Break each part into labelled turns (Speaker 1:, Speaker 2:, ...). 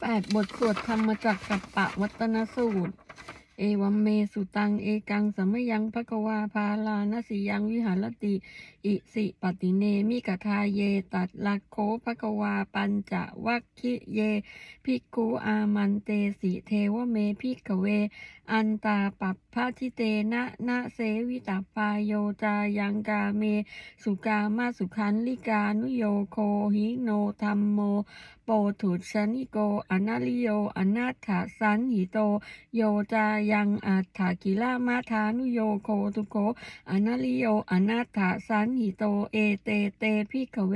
Speaker 1: แปดบทสวดธรรมจักกัปปะวัตนสูตร เอวัมเมสุตัง เอกังสัมยังภควาพาลานสียังวิหารติ อิสิปติเนมิกทาเยตัดลักโคภควาปัญจวัคคิเย ภิกขุอามันเตสิเทวเมภิกขเว อันตาปัปพะทิเตนะนะเสวิตาปายโยจายังกาเม สุกามาสุขันลิกานุโยโคหิโนธรรมโม โปถุชนิโกอนาลิโยอนาถาสันหิโต โยจายังอัฏฐากิลามาธานุโยโคตุโกอนาลิโยอนาถาสันหิโตเอเตเตพิกเว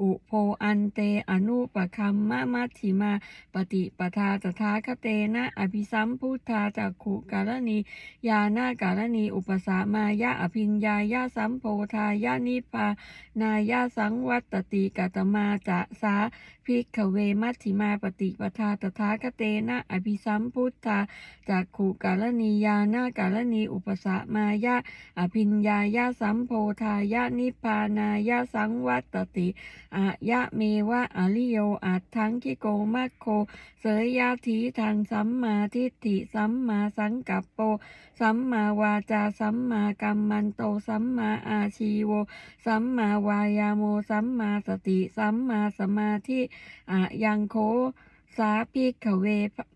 Speaker 1: อุโพอันเตอนุปคัมมะมัชฌิมา ปฏิปทาตถาคเตนะอภิสัมพุทธาจักขุการณี ยานาการณีอุปสามายะอภิญญายะสัมโพธายะนิพพานายะสังวัตติกัตมาจะสาพิกขเวมัชฌิมาปฏิปทาตถาคเตนะอภิสัมพุทธาจักขุกาลนียานาการณีอุปสมายะอภิญญายะสัมโพธายะนิพานายะสังวัตติอายะเมวะอริโยอัตถังคิโกมัคโค เสยยาทีทางสัมมาทิฏฐิสัมมาสังกัปโป สัมมาวาจาสัมมากัมมันโตสัมมาอาชีโว สัมมาวายาโมสัมมาสติ สัมมาสมาธิอะยังโคสาพิกขเว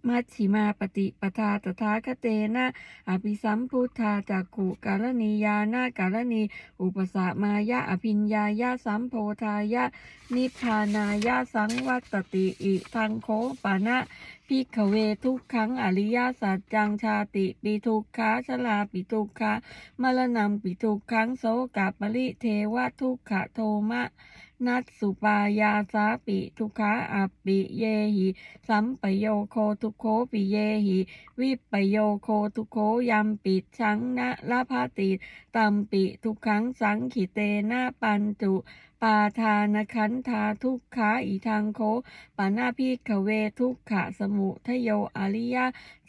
Speaker 1: มัชชิมาปฏิปทาตถาคเตนะอภิสัมพุทธาจักขุการณียานาการณี อุปสมายะอภิญญายะสัมโพธายะ นิพพานายะสังวัตติอิทังโคปานะพิกขเวทุกขังอริยสัจจังชาติปิทุกขาชลาปิทุกขามรณะปิทุกขังโสกปริเทวทุกขโทมะ นัสสุปายาสาปิทุขาอัปปิเยหิสัมปโยโคทุโคปิเยหิวิปโยโคทุโคยัมปิชังนะละพาติตัมปิทุขังสังขิเตนะปันจุปาทานขันธาทุกขาอีทางโคปานาพิกเวทุกขะสมุทโยอริย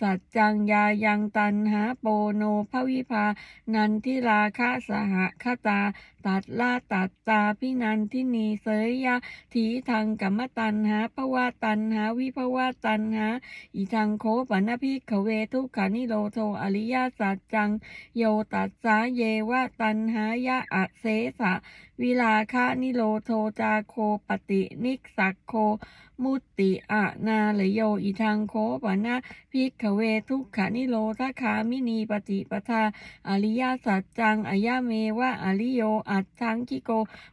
Speaker 1: สัจจังยายังตันหาโปโนภวิภา นันทิราคะสหคตา ตัดลาตัดตาพินันทินีเสยยะถีทางกัมมตันหาภวะตันหาวิภวะตันหาอีทางโคปนาพิกเวทุกขานิโรโทอริยสัจจัง โยตัสสาเยวะตันหายะอะเสสะวิลาคะนิโรโทจาโคปฏินิกสักโค มุตติอะนาเลโยอีทางโคปะนะพิกเวทุกขานิโรธคามินีปฏิปทา อริยสัจจังอายะเมวะอริโยอัตถังคิโก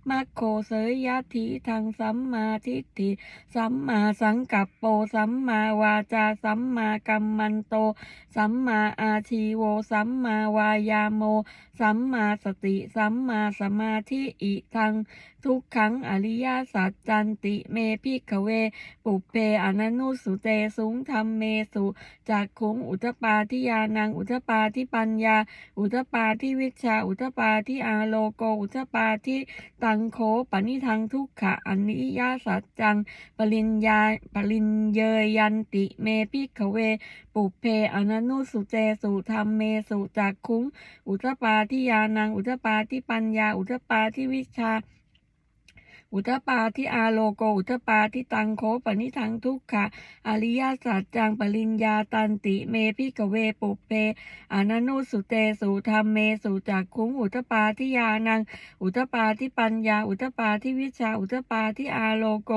Speaker 1: มัคโคเสยยะทิทางสัมมาทิฏฐิสัมมาสังกัปโปสัมมาวาจาสัมมากัมมันโต สัมมาอาชีโวสัมมาวายาโม สัมมาสติสัมมาสมาธิอิทังทุกขังอริยสัจจันติเมพิกเวปุเพอนันุสุเตสุงธรรมเมสุจากขุงอุตปาทิยานังอุตปาทิปัญญา อุตปาทิวิชา อุตปาทิอาโลโกอุตปาทิตังโคปนิทังทุกขะอนิยสัจจัง ปริญญาปริญเยยันติเมพิกเว ปุเพอนันุสุเตสุธรรมเมสุจากขุงอุตปาทิยานังอุตปาทิปัญญา อุตปาทิวิชา อุตปาทิอาโลโกอุตปาทิตังโคปนิทังทุกขะอริยสัจจังปริญญาตันติเมพิกเวปุเพอนันุสุเตสุธรรมเมสุจักขุงอุตปาทิยานัง อุตปาทิปัญญา อุตปาทิวิชา อุตปาทิอาโลโก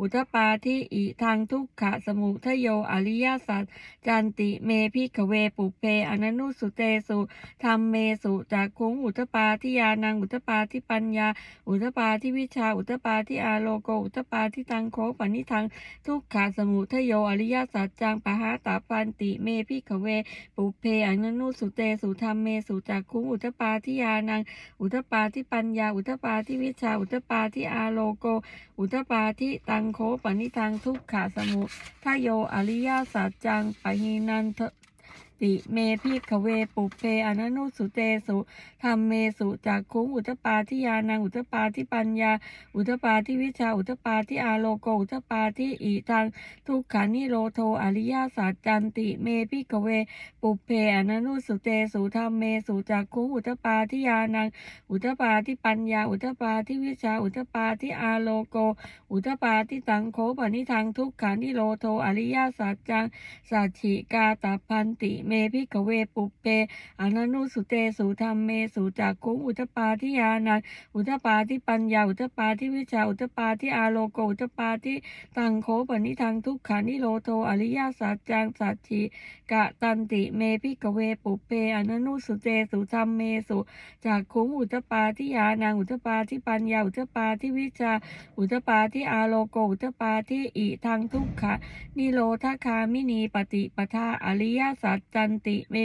Speaker 1: อุตปาทิอิทางทุกขะสมุทโยอริยสัจจันติเมพิกเวปุเพอนันุสุเตสุธรรมเมสุจักขุงอุตปาทิยานัง อุตปาทิปัญญา อุตปาทิวิชาอุตปาทิอาโลโกอุตปาทิตังโคปนิทัง ทุกขาสมุทโยอริยสัจจังปะหาตาพันติเมพิขเว ปุเพอนันุสุเตสุธรรมเมสุจักคุงอุตปาทิยานัง อุตปาทิปัญญา อุตปาทิวิชา อุตปาทิอาโลโก อุตปาทิตังโคปนิทังทุกขาสมุทโยอริยสัจจังปะหินันเท ติเมพิกเวปุเพอนันุสุเตสุธรรมเมสุจากคุงอุตปาทิยานังอุตปาทิปัญญา อุตปาทิวิชาอุตปาทิอาโลโกอุตปาทิอีทางทุกขานิโรโทอริยสัจจันติเมพิกเวปุเพอนันุสุเตสุธรรมเมสุจากคุงอุตปาทิยานังอุตปาทิปัญญา อุตปาทิวิชาอุตปาทิอาโลโก อุตตปาทิตังโคปนิทังทุกขานิโรโทอริยสัจจังสัจฉิกาตาพันติเมเมพิกเวปุเปอนันุสุเตสุธรรมเมสุจากคุงอุตปาทิยานังอุตปาทิปัญญาอุตปาทิวิชาอุตปาทิอาโลโกอุตปาทิตังโคปนิทังทุกขานิโรโทอริยสัจจังสัจฉิกะตันติเมพิกเวปุเปอนันุสุเตสุธรรมเมสุจากคุงอุตปาทิยานังอุตปาทิปัญญาอุตปาทิวิชาอุตปาทิอาโลโกอุตปาทิอิทังทุกขะนิโรธคามินีปฏิปทาอริยสัจจันติเม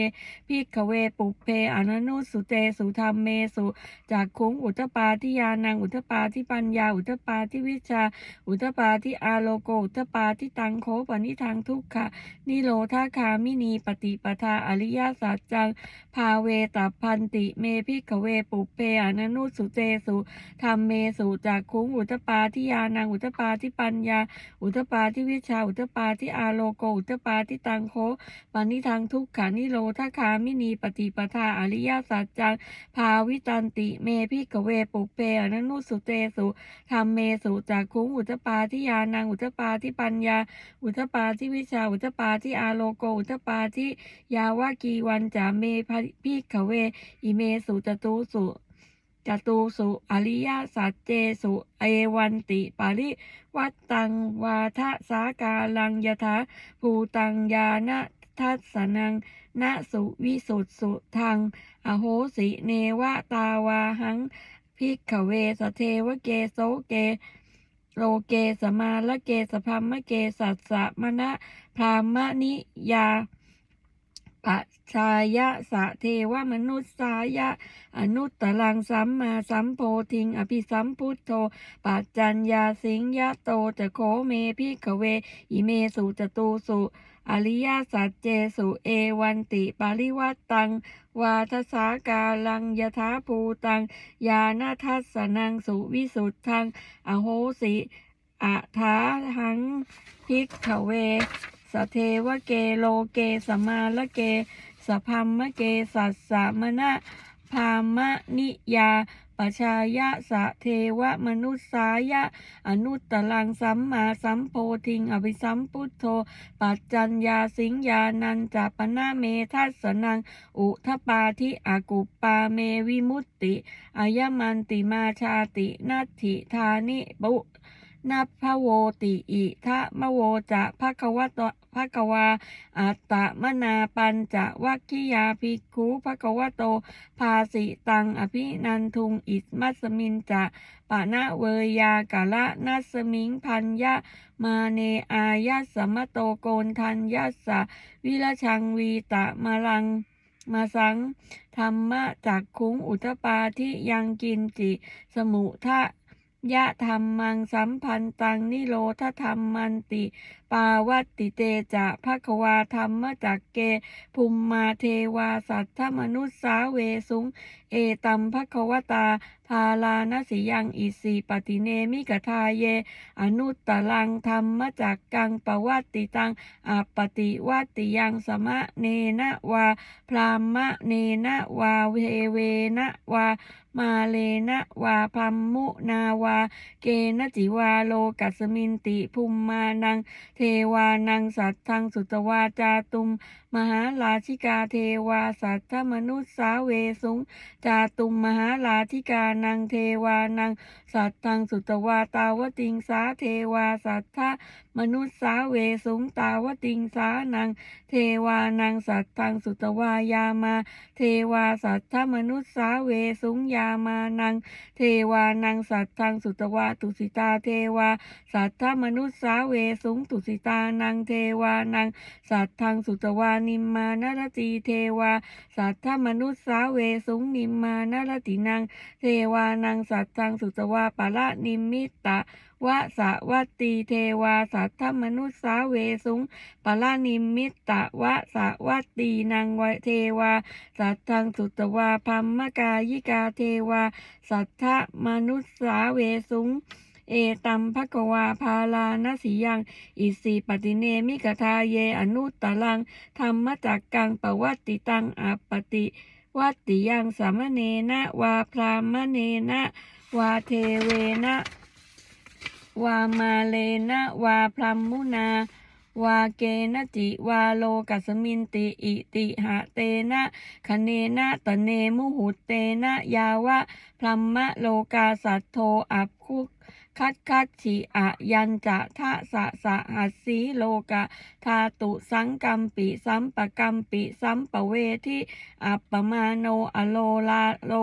Speaker 1: พิกขเวปุเพอนันุสุเตสุธรรมเมสุจากคุงอุตตปาทิยานังอุตตปาทิปัญญา อุตตปาทิวิชา อุตตปาทิอาโลโกอุตตปาทิตังโคปนิทังทุกขะนิโรธาคามินีปฏิปทาอริยสัจจังภาเวตัพันติเมพิกขเวปุเพอนันุสุเตสุธรรมเมสุจากคุงอุตตปาทิยานังอุตตปาทิปัญญา อุตตปาทิวิชา อุตตปาทิอาโลโกอุตตปาทิตังโคปานิทังทุกขานิโรธคามินีปฏิปทาอริยสัจจังภาวิตันติเมพิกเวปุเปอนันุสุเตสุธรรมเมสุจากคุงอุตปาทิยานังอุตปาทิปัญญา อุตปาทิวิชาอุตปาทิอาโลโกอุตปาทิยาวากีวันจาเมพิกเว อิเมสุจตุสุจตุสุอริยสัจเจสุเอวันติปาริวัตตังวาทะสากาลังยถาภูตังยานะ ทัสสนังนะสุวิสุทสุทัง อโหสิเนวะตาวาหังพิกขเวสเทวเกโสเกโลเกสมาละเกสพัมมะเกสัสสะมณะพรามนิยาปัจชายะสะเทวมนุษสายะ อนุตตรังสัมมาสัมโพธิง อภิสัมพุทโธปัจจัญญาสิงยะโตจะโคเมพิกเว อิเมสุจตูสุ อริยสัจเจสุเอวันติปาริวัตตัง วาทสากาลังยถาภูตัง ยานาทัสสนังสุวิสุทธัง อโหสิอะทาหังพิกขเว สเทวเกโลเกสมาละเกสพัมมะเกสัสสะมณะพามะนิยา ปชายะสะเทวมนุษสายะ อนุตตรังสัมมาสัมโพธิง อภิสัมพุทโธ ปัจจัญญาสิงญานันจะปนาเมทัสนัง อุทปาทิอากุปปาเมวิมุตติอายมันติมาชาตินัตถิธานิบุนัพพโวติอิทะมะโวจะภะคะวะต ภะคะวา อัตตมนาปัญจวัคคิยาภิกขุภะคะวะโต ภาสิตังอภินันทุงอิสมัสมินจะปะนะเวยากะละนัสมิงพันยะมาเนอายัสมะโตโกนทันยัสะวิรชังวีตะมาลังมาสังธรรมะจากคุงอุทปาทิยังกินจิ สมุทะยะธรรมังสัมพันตังนิโรธธรรมมันติปาวัตติเตจะภควาธรรมจักเกภูมมาเทวาสัทธมนุสสาเวสุง เอตัมภควตา พาลานสิยังอิสีปฏิเนมิกทาเย อนุตตรังธรรมจักกังปวัตติตังอัปปติวัตติยังสมะเนนะวา พรามะเนนะวาเวเวนะวามาเลนะวาพัมมุนาวา เกณจิวาโลกัสมินติภูมมานังเทวานังสัตทังสุตวาจาตุม มหาราชิกาเทวาสัทธมนุสสาเวสุงจาตุมมหาราธิกานังเทวานังสัตทังสุตวาตาวติงสาเทวาสัทธมนุสสาเวสุงตาวติงสานังเทวานังสัตทังสุตวายามา เทวาสัทธมนุสสาเวสุงยามานัง เทวานังสัตทังสุตวาตุสิตาเทวาสัทธมนุสสาเวสุงตุสิตานังเทวานัง สัตทังสุตวานิมมานรตีเทวา สัทธมนุสสาเวสุงนิมมานารตินัง เทวานังสัตตังสุตวาปะละนิมมิตตะวะสะวัตตีเทวาสัทธมนุสสาเวสุงปะละนิมิตตะวะสะวัตตีนังวเทวา สัทธังสุตวาพัมมกายิกาเทวา สัทธมนุสสาเวสุง เอตัมภะกวาพาลานสิยังอิสีปฏิเนมิกทาเยอนุตตลังธรรมจักกังปวัตติตังอปติวัตติยังสามเณนะวาพรามเณนะวาเทเวนะวามาเลนะวาพรัมมุนาวาเกนะจิวาโลกัสมินติอิติหะเตนะคเนนะตะเนมุหุเตนะยาวะพรัมมะโลกาสัทโทอัปคุ คัดคัดฉิอะยันจะทะสะสะหัสสีโลกะทาตุสังกัมปิสัมปกัมปิสัมปเวทิอัปปมาโนอโลลาโล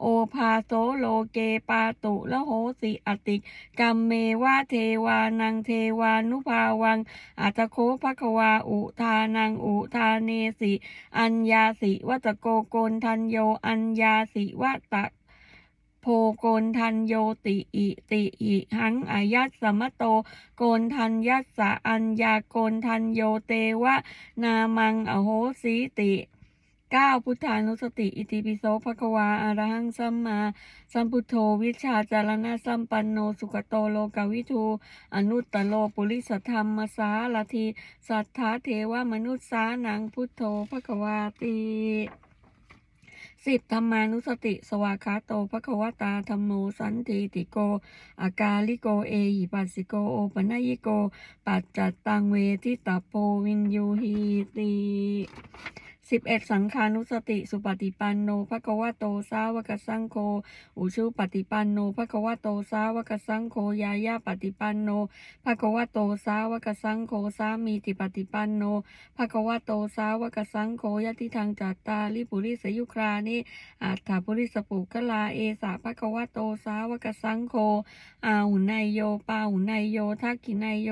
Speaker 1: โอภาโสโลเกปาตุละโหสิอติกัมเมวะเทวานังเทวานุภาวังอัตโคภควาอุทานังอุทาเนสิ อัญญาสิวัตโกโกนทันโย อัญญาสิวัตะ พโกนทันโยติอิติอิหังอายัสสมโต โกนทันยัสสะอัญญาโกนทันโยเตวะ นามังอโหสีติเก้าพุทธานุสติ อิติปิโสภควาอะระหังสัมมา สัมพุทโธวิชาจารณะสัมปันโนสุขโตโลกวิทู อนุตตโลปุริสธรรมสาลที สัทธาเทวมนุษย์สานังพุทโธภควาติ สิบธรรมานุสติ สวากาโตภควตาธรรมโมสันติติโก อากาลิโกเอหิปัสสิโกโอปนยิโก ปัจจัตตังเวทิตาโพวินยูหีติ สิบเอ็ดสังขานุสติ สุปฏิปันโนภควโตสาวกสังโฆอุชุปฏิปันโนภควโตสาวกสังโฆยายาปฏิปันโนภควโตสาวกสังโฆสามีติปฏิปันโนภควโตสาวกสังโฆยติทางจัตตาลิปุริสยุครานิอัฏฐปุริสปุกลาเอสาภควโตสาวกสังโฆอาหุนายโยปาหุนายโยทักขินายโย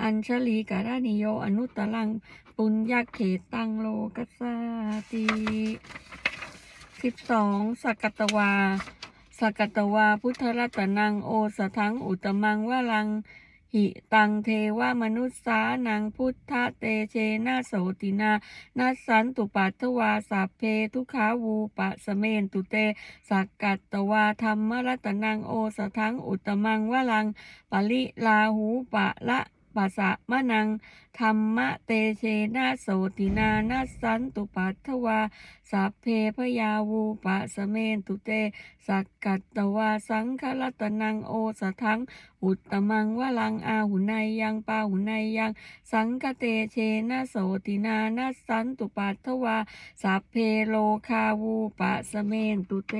Speaker 1: อัญชลีการานิโยอนุตตลังปุญญาเขตังโลกัสสาติสิบสองสักกตวาสักกตวาพุทธรัตนังโอสถังอุตมังวะลัง หิตังเทวมนุษสานังพุทธเตเชนะโสตินานัสสันตุปัตวาสัพเพทุขาวูปะสเมนตุเตสักกัตตวาธรรมรัตนังโอสถังอุตมังวะลัง ปริลาหูปะละ ปัสสะมะนังธรรมะเตเชนะโสตินานัสสันตุปัตถวาสัพเพพยาวูปะสเมนตุเต สักกัตตวาสังฆรัตนังโอสถัง อุตตมังวะลังอาหุนายยังปาหุนายยัง สังคเตเชนะโสตินานัสสันตุปัตถวาสัพเพโลคาวูปะสเมนตุเต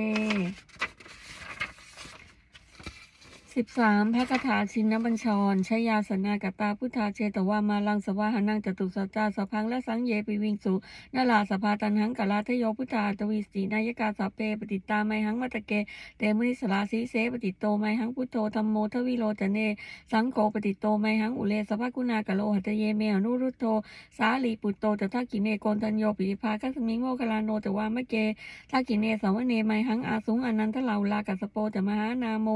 Speaker 1: สิบสามพระคาถาชินบัญชรชยาสนากตาพุทธาเชตวามาลังสวาหานังจตุสัจจาสพังและสังเยปิวิงสุนาลาสภาตันหังกลาทโยพุทธาตวิสีนายกาสัพเพปฏิตาไมหังมัตะเกเตมุนิสลาสีเสปฏิโตไมหังพุทโธธรรมโมทวิโลจเน สังโฆปฏิโตไมหังอุเลสภกุณากะโลหัตเยเมอนุรุตโตสาลีปุตโตจะทักกิเนโกนทันโยปิริภาคัสมิงโมคลาโนจะวามะเกทักกิเนสาวเนไมหังอาสุงอนันทลาลากัสโปจะมหานาโม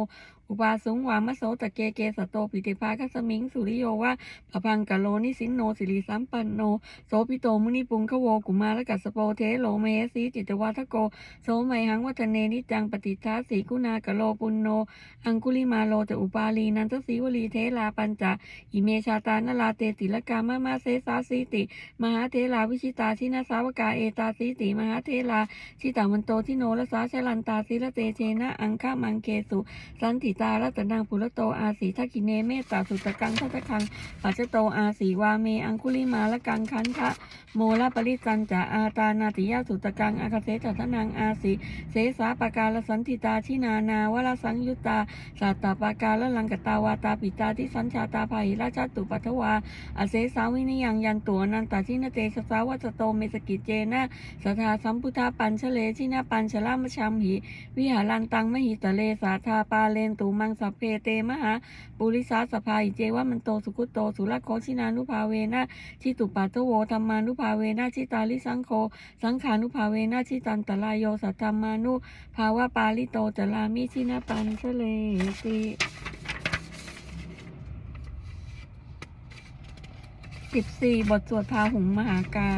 Speaker 1: อุปาสุงวามะโสตะเกเกสตโตปิติภาคัสมิง สุริโยวะปะพังกะโลนิสินโนสิริสัมปันโน โสปิโตมุนิปุงคะโวกุมารกัสโปเทโลเมสีจิตวัทโก โสไมหังวัฒเนนิจังปฏิทัสสีกุณากะโลปุนโน อังคุลิมาโลจะอุปาลีนันทสีวลีเทลาปัญจาอิเมชาตานลาเตติลกามามาเซสาสีติ มหาเทลาวิชิตาทินาสาวกาเอตาสีติมหาเทลาชิตามันโตทิโนรสาชลันตาสิละเตเชนะอังคามังเกสุสันติตารัตนังปุระโตอาสีทักขิเนเมตตาสุตกังทัตคังปัจจโตอาสีวาเมอังคุลิมาละกังคันทะโมละปริจันจาอาตานาติยาสุตกังอาคาเสจัตนังอาสีเสสาปากาลสันติตาชินานาวลสังยุตตาสัตตปากาลลังกตาวาตาปิตาที่สัญชาตาภาหิราชตุปัทวาอาเสสาวินิยังยันตัวนันตาชินเตชสาวัจโตเมสกิจเจนะสทาสัมพุทธาปัญชเลชินาปัญชลามชัมหิ วิหารันตังมหิตเลสาธาปาเลนตุมังสัพเพเตมหาปุริสาสภาอิเจวะมันโตสุกุโตสุรโคชินานุภาเวนะชิตุปัตโวธรรมานุภาเวนะชิตาลิสังโฆสังขานุภาเวนะชิตันตรายโยสัทธรรมานุภาวะปาลิโตจลามิชินาปันเชเลติสิบสี่บทสวดพาหุงมหากา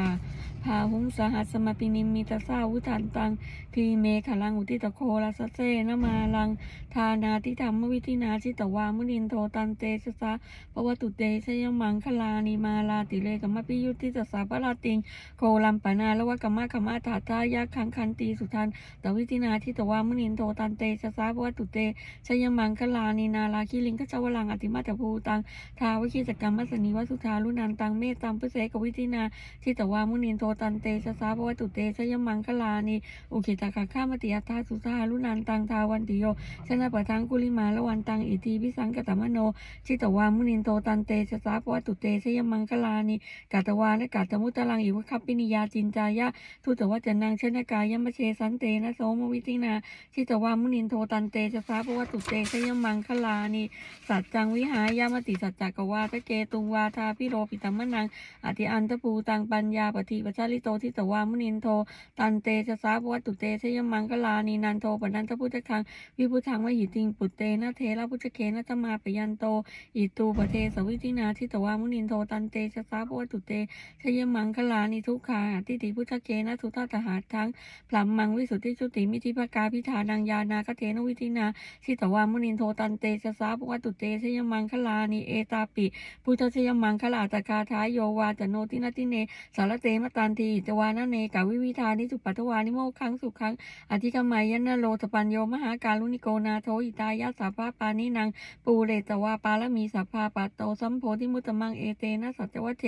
Speaker 1: พาหุงสหัสมาปินิมมิตาสาวุทันตัง ทีเมขลังอุติตโคลาสเซนมาลัง ทานาทิธรรมวิธินาชิตวามุนินโทตันเตชะสะปวตุเตชยมังคลานิมาลาติเลกัมมปิยุทธิจัสสะปะลาติง โคลัมปนาละวะกัมมะกัมมะถาทายะคังคันตีสุทันตวิธินาทิตวามุนินโทตันเตชะสะปวตุเตชยมังคลานินาลาคิลิงขจาวลังอติมาตภูตัง ทาวคิจกรรมมัสนีวัสุธาลุนันตังเมตตัมพุเสกวิธินาทิตวามุนินโทตันเตชะสะปวตุเตชยมังคลานิอุคิตาคาข้ามติอัตาสุสาลุนันตังทาวันติโยชนะปะทังกุลิมาละวันตังอิทีพิสังกตมโน ชิตวามุนินโตตันเตชะสาปวัตุเตชยมังคลานิกาตวาและกาตมุตลังอิวคัปปินิยาจินจายะทุตวะจันนังชนกายมะเชสันเตนะโสมวิตินาชิตวามุนินโทตันเตชะสาปวัตุเตชยมังคลานิสัจจังวิหายามติสัจจกวาทะเกตุงวาทาพิโรปิตัมมนังอธิอันตปูตังปัญญาปฏิปชาลิโตทิตวามุนินโทตันเตชะสาปวัตุเตชยมังคลานีนันโทปนันทพุทธคังวิพุทธังวหิติงปุตเตนะเทระพุทธเคนะธมาปยันโตอิตูปเทสวิตินาทิตวามุนินโทตันเตชะสาปวัตุเตชยมังคลานีทุกขาทิติพุทธเคนะทุตตหาทั้งพลัมมังวิสุทธิจุติมิธิภกาพิธานังยานาคเทนวิตินาทิตวามุนินโทตันเตชะสาปวัตุเตชยมังคลานีเอตาปิพุทธชยมังคลาตคาทายโยวาจโนตินติเนสารเตมตันทีจวานะเนกาวิวิธานิสุปัตถวานิโมกขังสุขง อธิกรรมายนโลสปัญโยมหาการุณิโกนาโทอิตายะสัพพะปานินังปูเรตวาปาลมีสัพพาปัตโตสัมโพธิมุตมังเอเตนะสัจวเท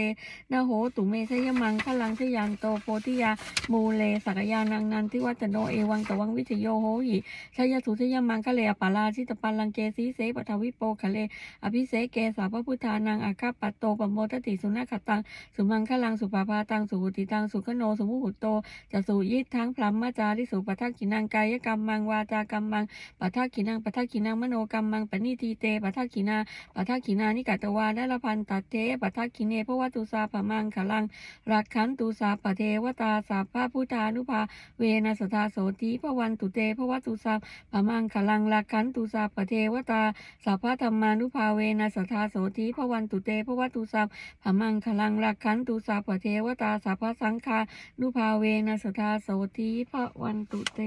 Speaker 1: นะโหตุเมชยมังคลังชยันโตโพธิยามูเลสักยานังนันทิวัจโนเอวังตวังวิจโยโหหิชยสุชยมังคะเลอปาลาชิตปัลลังเกสีเสปทวิโปคะเลอภิเสเกสาพพุทธานังอาคาปัตโตปโมทติสุนัขตังสุมังคลังสุปาปาตังสุหุติตังสุขโนสุมุหุตโตจะสูยิทั้งพลัมมาจาริิสุปัทักขินังกายกรรมมังวาจากรรมมังปัทักขินังปัทักขินังมโนกรรมมังปณิทีเตปัทักขินาปัทักขินานิกัตวาได้ละพันตัดเทปัทักขิเนพวตุสาปมังขลังรักขันตุสาปเทวตาสาพาพุทธานุภาเวนัสทาโสติพวันตุเตพวตุสาปมังขลังรักขันตุสาปเทวตาสาพาธรรมานุภาเวนัสทาโสติพวันตุเตพวตุสาปมังขลังรักขันตุสาปเทวตาสาพาสังฆานุภาเวนัสทาโสทีพระวันตุเต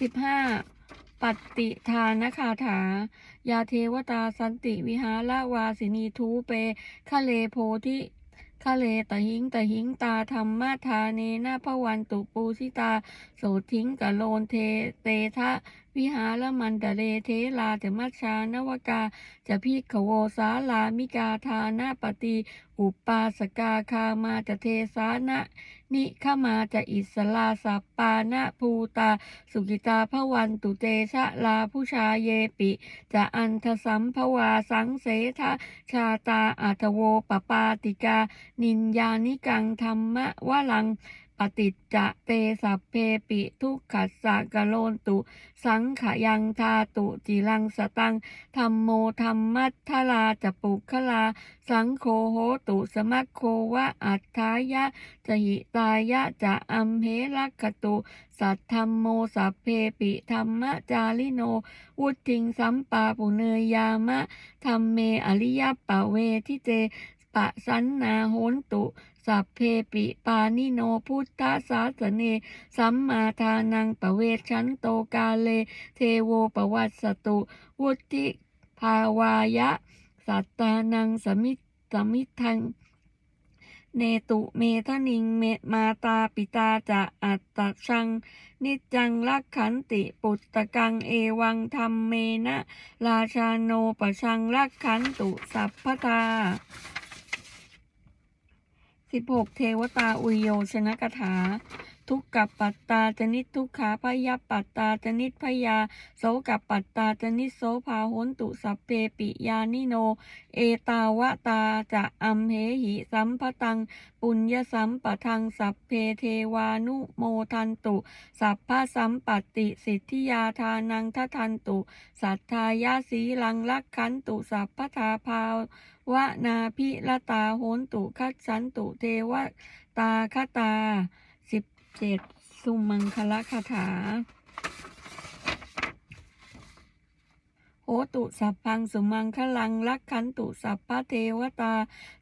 Speaker 1: สิบห้าปัตติทานคาถา ยาเทวตาสันติวิหารวาสินีทูเปคะเลโพธิคะเลตหิงตหิงตาธรรมาทาเนนาพระวันตุปูสิตา โสทิงกะโลนเทเตทะ วิหารมันตะเลเทลาจะมัชานวกา จะพิขโวสาลามิกาทานาปฏิอุปาสกาคามาจะเทสานะนิขมาจะอิสลาสัปปานะภูตา สุกิตาพวันตุเตชะลาผู้ชาเยปิ จะอันทสัมภวาสังเสทะชาตาอัตโวปปาติกา นินยานิกังธรรมะวะลัง ปฏิจจะเตสัพเพปิทุกขัสสะกะโลนตุ สังขยังทาตุจิลังสตังธรรมโมธรรมัทธลาจะปุคลา สังโฆโหตุสมัคโควะอัฏฐายะจะหิตายะจะอัมเหลักขตุ สัทธรรมโมสัพเพปิธรรมจาริโน วุติงสัมปาปุเนยยามะธรรมเมอริยปะเวทิเจปะสันนาโหนตุ สัพเพปิปานิโนพุทธศาสเน สัมมาทานังปะเวชันโตกาเล เทโวปวัสสตุ วุติภาวายะ สัตตานังสมิสมิทังเนตุเมทนิงเมมาตาปิตาจะอัตตชัง นิจจังลักขันติปุตตะกังเอวังธรรมเมนะ ราชาโนปะชังลักขันตุสัพพทา สิบหกเทวตาอุยโยชนะกถา ทุกกับปัตตาจนิทุกขาพยาปัตตาจนิพยาโสกับปัตตาจนิโสภาหนตุสัพเพปิยานิโน เอตาวะตาจะอัมเหหิสัมปตัง ปุญญสัมปทังสัพเพเทวานุโมทันตุ สัพพะสัมปติสิทธิยาทานังทัทันตุ สัทธายาสีลังลักขันตุสัพพทาภา วนาพิลตาโหนตุคัดสันตุเทวตาคตาสิบเจ็ดสุมังคละคาถา โหตุสัพพังสมังคลังลักขันตุสัพพะเทวตา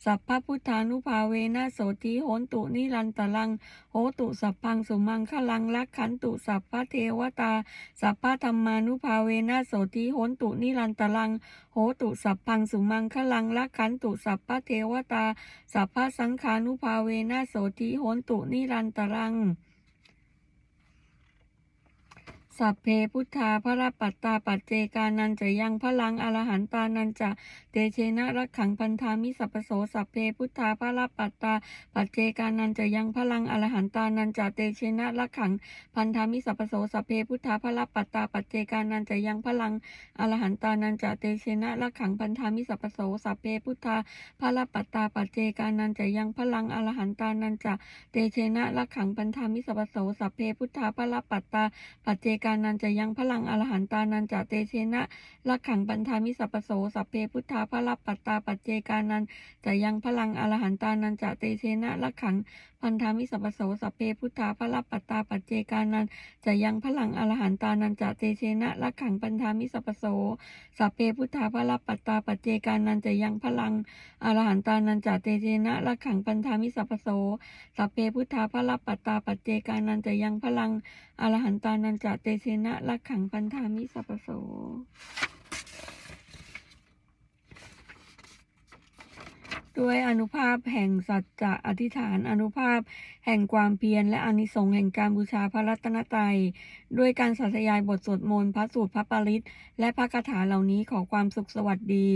Speaker 1: สัพพะพุทธานุภาเวนะโสติโหนตุนิรันตลังโหตุสัพพังสมังคลังลักขันตุสัพพะเทวตา สัพพะธรรมานุภาเวนะโสติโหนตุนิรันตลังโหตุสัพพังสุมังคลังลักขันตุสัพพะเทวตา สัพพะสังขานุภาเวนะโสติโหนตุนิรันตรัง สัพเพพุทธาพระปัตตาปัจเจกานันจะยังพลังอรหันตานันจะเตเชนะรักขังพันธามิสัพโสสัพเพพุทธาพระปัตตาปัจเจกานันจะยังพลังอรหันตานันจะเตเชนะรักขังพันธามิสัพโสสัพเพพุทธาพระปัตตาปัจเจกานันจะยังพลังอรหันตานันจะเตเชนะรักขังพันธามิสัพโสสัพเพพุทธาพระปัตตาปัจเจกานันจะยังพลังอรหันตานันจะเตเชนะรักขังพันธามิสัพโสสัพเพพุทธาพระปัตตาปัจเจกานันจะยังพลังอรหันตานันจะเตเชนะลักขังปันธามิสัพโสสัพเพพุทธาพระลับปัตตาปัจเจกานันจะยังพลังอรหันตานันจะเตเชนะลักขัง พันธามิสัพพโสสัพเพพุทธาพระลับปัตตาปัจเจกานันจะยังพลังอรหันตานันจะเตเชนะลักขังปันธามิสัพพโสสัพเพพุทธาพระลับปัตตาปัจเจกานันจะยังพลังอรหันตานันจะเตเชนะลักขังปันธามิสัพพโสสัพเพพุทธาพระลับปัตตาปัจเจกานันจะยังพลังอรหันตานันจะเตเชนะลักขังปันธามิสัพพโส ด้วยอนุภาพแห่งสัจจะอธิษฐานอนุภาพ แห่งความเพียรและอนิสงส์แห่งการบูชาพระรัตนตรัย ด้วยการสาธยายบทสวดมนต์พระสูตรพระปริตและพระคาถาเหล่านี้ขอความสุขสวัสดี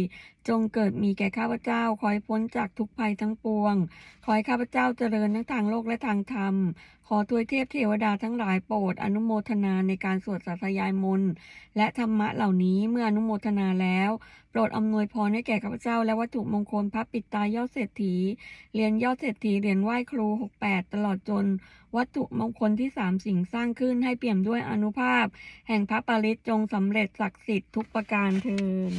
Speaker 1: จงเกิดมีแก่ข้าพเจ้าคอยพ้นจากทุกภัยทั้งปวง ขอให้ข้าพเจ้าเจริญทั้งทางโลกและทางธรรม ขอทวยเทพเทวดาทั้งหลายโปรดอนุโมทนาในการสวดสาธยายมนต์และธรรมะเหล่านี้เมื่ออนุโมทนาแล้ว โปรดอำนวยพรให้แก่ข้าพเจ้าและวัตถุมงคลพระปิดตายอดเศรษฐีเหรียญยอดเศรษฐีเหรียญไหว้ครู 68ตลอดจน วัตถุมงคลที่สามสิ่งสร้างขึ้นให้เปี่ยมด้วยอนุภาพ แห่งพระปริศจงสำเร็จศักดิ์สิทธิ์ทุกประการเทิน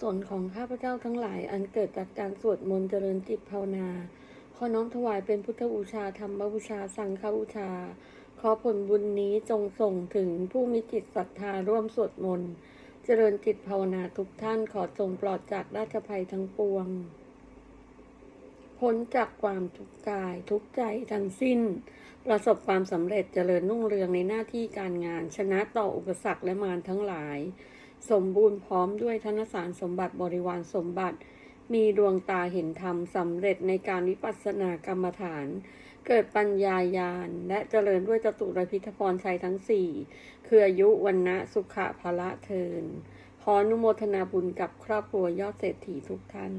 Speaker 1: ศลของข้าพเจ้าทั้งหลาย อันเกิดจากการสวดมนต์เจริญจิตภาวนาขอน้อมถวายเป็นพุทธบูชาธรรมบูชาสังฆบูชา ขอผลบุญนี้จงส่งถึงผู้มีจิตศรัทธาร่วมสวดมนต์เจริญจิตภาวนาทุกท่านขอจงปลอดจากราชภัยทั้งปวง พ้นจากความทุกข์กายทุกใจทั้งสิ้น ประสบความสำเร็จเจริญรุ่งเรืองในหน้าที่การงาน ชนะต่ออุปสรรคและมารทั้งหลาย สมบูรณ์พร้อมด้วยธนสารสมบัติบริวารสมบัติ มีดวงตาเห็นธรรมสำเร็จในการวิปัสสนากรรมฐาน เกิดปัญญายาณ และเจริญด้วยจตุรพิทพรชัยทั้งสี่คืออายุวันนะสุขะพละเทิน ขออนุโมทนาบุญกับครอบครัวยอดเศรษฐีทุกท่าน